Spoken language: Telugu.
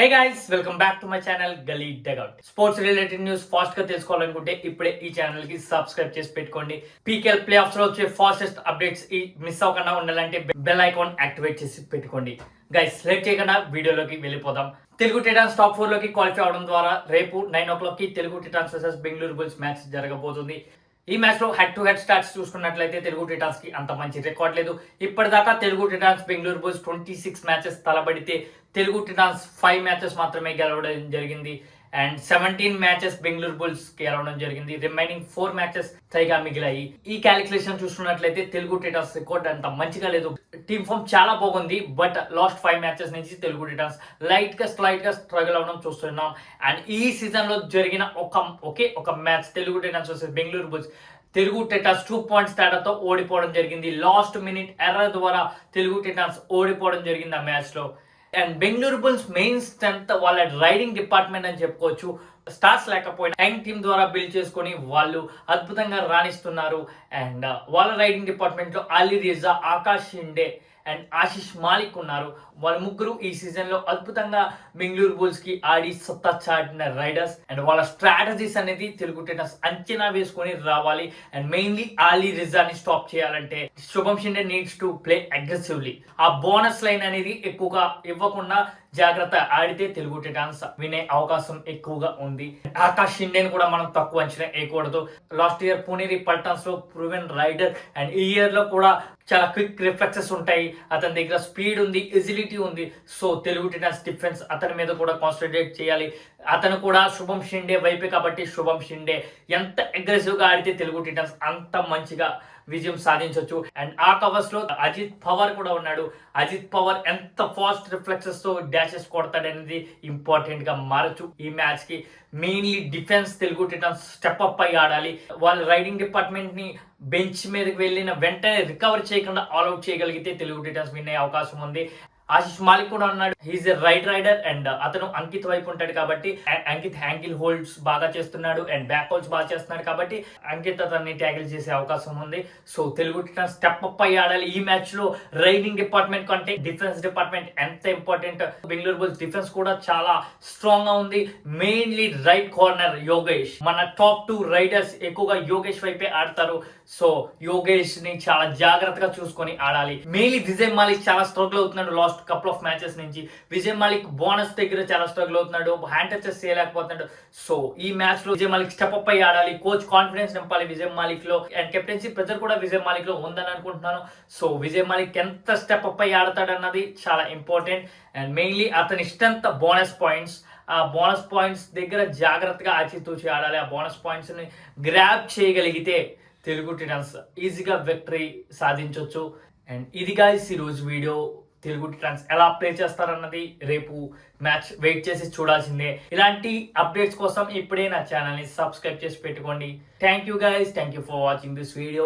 Hey guys welcome back to my channel Gali డెగౌట్ sports related news ఫాస్ట్గా తెలుసుకోవాలనుకుంటే ఇప్పుడే ఈ ఛానల్కి సబ్స్క్రైబ్ చేసి పెట్టుకోండి. పీకేఎల్ ప్లే ఆఫ్స్లో వచ్చే ఫాస్టెస్ట్ అప్డేట్స్ ఈ మిస్ అవ్వకుండా ఉండాలంటే బెల్ ఐకాన్ యాక్టివేట్ చేసి పెట్టుకోండి. గైస్ లేట్ చేయకుండా వీడియోలోకి వెళ్ళిపోదాం. తెలుగు టైటాన్స్ టాప్ ఫోర్లోకి క్వాలిఫై అవడం ద్వారా రేపు నైన్ ఓ క్లాక్కి Telugu Titans versus Bengaluru Bulls match జరగబోతుంది. ఈ మ్యాచ్లో హెడ్ టు హెడ్ స్టార్ట్స్ చూసుకున్నట్లయితే తెలుగు టైటాన్స్కి అంత మంచి రికార్డ్ లేదు. ఇప్పటిదాకా Telugu Titans Bengaluru Bulls twenty six matches తలబడితే Telugu Titans five matches మాత్రమే గెలవడం జరిగింది. And seventeen matches Bengaluru Bulls గెలవడం జరిగింది. రిమైనింగ్ ఫోర్ మ్యాచెస్ పైగా మిగిలాయి. ఈ క్యాలిక్యులేషన్ చూసుకున్నట్లయితే తెలుగు టిటాన్స్ రికార్డ్ అంత మంచిగా లేదు. టీమ్ ఫామ్ చాలా బాగుంది. బట్ లాస్ట్ ఫైవ్ మ్యాచెస్ నుంచి తెలుగు టిటాన్స్ లైట్గా స్లైట్గా స్ట్రగుల్ అవ్వడం చూస్తున్నాం. అండ్ ఈ సీజన్లో జరిగిన ఒక ఒకే ఒక match Telugu Titans versus Bengaluru Bulls. Telugu Titans two points తేడాతో ఓడిపోవడం జరిగింది. లాస్ట్ మినిట్ ఎర్రర్ ద్వారా తెలుగు టెటాన్స్ ఓడిపోవడం జరిగింది ఆ మ్యాచ్లో. And Bengaluru Bulls main strength వాళ్ళ రైడింగ్ డిపార్ట్మెంట్ అని చెప్పుకోవచ్చు. స్టార్స్ లేకపోయినా యంగ్ టీమ్ ద్వారా బిల్డ్ చేసుకొని వాళ్ళు అద్భుతంగా రాణిస్తున్నారు. అండ్ వాళ్ళ రైడింగ్ డిపార్ట్మెంట్లో Ali Reza Akash Shinde and Ashish Malik ఉన్నారు. వాళ్ళ ముగ్గురు ఈ సీజన్లో అద్భుతంగా బెంగళూరు బుల్స్కి ఆడి సత్తా చాటిన రైడర్స్. అండ్ వాళ్ళ స్ట్రాటజీస్ అనేది తెలుగు టైటన్స్ అంచనా వేసుకొని రావాలి. అండ్ మెయిన్లీ ఆలీ రిజాని స్టాప్ చేయాలంటే Shubham Shinde needs to play aggressively ఆ బోనస్ లైన్ అనేది ఎక్కువగా ఇవ్వకుండా జాగ్రత్త ఆడితే తెలుగు డాన్స్ వినే అవకాశం ఎక్కువగా ఉంది. ఆకాష్ షిండేని కూడా మనం తక్కువ అంచనా వేయకూడదు. లాస్ట్ ఇయర్ పునేరి పల్టన్స్లో ప్రూవెన్ రైడర్ అండ్ ఈ ఇయర్లో కూడా చాలా క్విక్ రిఫ్లెక్సెస్ ఉంటాయి. అతని దగ్గర స్పీడ్ ఉంది ఎజిలిటీ ఉంది. సో తెలుగు టైటాన్స్ డిఫెన్స్ అతని మీద కూడా కాన్సన్ట్రేట్ చేయాలి. అతను కూడా శుభం షిండే వైపే కాబట్టి శుభం షిండే. ఎంత అగ్రెసివ్గా ఆడితే తెలుగు టైటాన్స్ అంత మంచిగా విజయం సాధించవచ్చు అండ్ ఆ కవర్స్లో అజిత్ పవర్ కూడా ఉన్నాడు. అజిత్ పవర్ ఎంత ఫాస్ట్ రిఫ్లెక్సెస్తో డాషెస్ కొడతాడనేది ఇంపార్టెంట్గా మారచ్చు ఈ మ్యాచ్కి. Mainly defence Telugu Titans step up అయి ఆడాలి. వాళ్ళ రైడింగ్ డిపార్ట్మెంట్ని బెంచ్ మీదకి వెళ్ళిన వెంటనే రికవర్ చేయకుండా ఆల్అౌట్ చేయగలిగితే తెలుగు టిటన్స్ విన్ అయ్యే అవకాశం ఉంది. ఆశిష్ మాలిక్ కూడా ఉన్నాడు. He is a right raider and అతను అంకిత్ వైపు ఉంటాడు కాబట్టి అంకిత్ హ్యాంకిల్ హోల్డ్స్ బాగా చేస్తున్నాడు అండ్ బ్యాక్ హోల్డ్స్ బాగా చేస్తున్నాడు కాబట్టి అంకిత్ అతన్ని ట్యాకిల్ చేసే అవకాశం ఉంది. So Telugu Titans step up అయ్యి ఆడాలి ఈ మ్యాచ్లో రైడింగ్ డిపార్ట్మెంట్ కంటే డిఫెన్స్ డిపార్ట్మెంట్ ఎంత ఇంపార్టెంట్ బెంగళూరు బుల్స్ డిఫెన్స్ కూడా చాలా స్ట్రాంగ్గా ఉంది. మెయిన్లీ రైట్ కార్నర్ యోగేష్ మన టాప్ టూ రైడర్స్ ఎక్కువగా యోగేష్ వైపే ఆడతారు. సో యోగేష్ని చాలా జాగ్రత్తగా చూసుకొని ఆడాలి. మెయిన్లీ విజయ్ మాలిక్ చాలా స్ట్రగుల్ అవుతున్నాడు. లాస్ట్ కపుల్ ఆఫ్ మ్యాచెస్ నుంచి. విజయ్ మాలిక్ బోనస్ దగ్గర చాలా స్ట్రగుల్ అవుతున్నాడు. హ్యాండ్ టచెస్ చేయలేకపోతున్నాడు. సో ఈ మ్యాచ్లో విజయ్ మాలిక్ స్టెప్ అప్ అయ్యి ఆడాలి. కోచ్ కాన్ఫిడెన్స్ నింపాలి విజయ్ మాలిక్లో అండ్ కెప్టెన్సీ ప్రెజర్ కూడా విజయ్ మాలిక్లో ఉందని అనుకుంటున్నాను. సో విజయ్ మాలిక్ ఎంత స్టెప్ అప్ అయ్యి ఆడతాడు అన్నది చాలా ఇంపార్టెంట్ అండ్ మెయిన్లీ అతని ఇష్టంత బోనస్ పాయింట్స్ ఆ బోనస్ పాయింట్స్ దగ్గర జాగ్రత్తగా ఆచితూచి ఆడాలి. ఆ బోనస్ పాయింట్స్ని గ్రాప్ చేయగలిగితే తెలుగు టైటన్స్ ఈజీగా విక్టరీ సాధించవచ్చు అండ్ ఇది గాయస్ ఈరోజు రోజు వీడియో తెలుగు ట్రాన్స్ ఎలా ప్లే చేస్తారన్నది రేపు మ్యాచ్ వెయిట్ చేసి చూడాల్సిందే. ఇలాంటి అప్డేట్స్ కోసం ఇప్పుడే నా ఛానల్ని సబ్స్క్రైబ్ చేసి పెట్టుకోండి. Thank you guys thank you for watching this video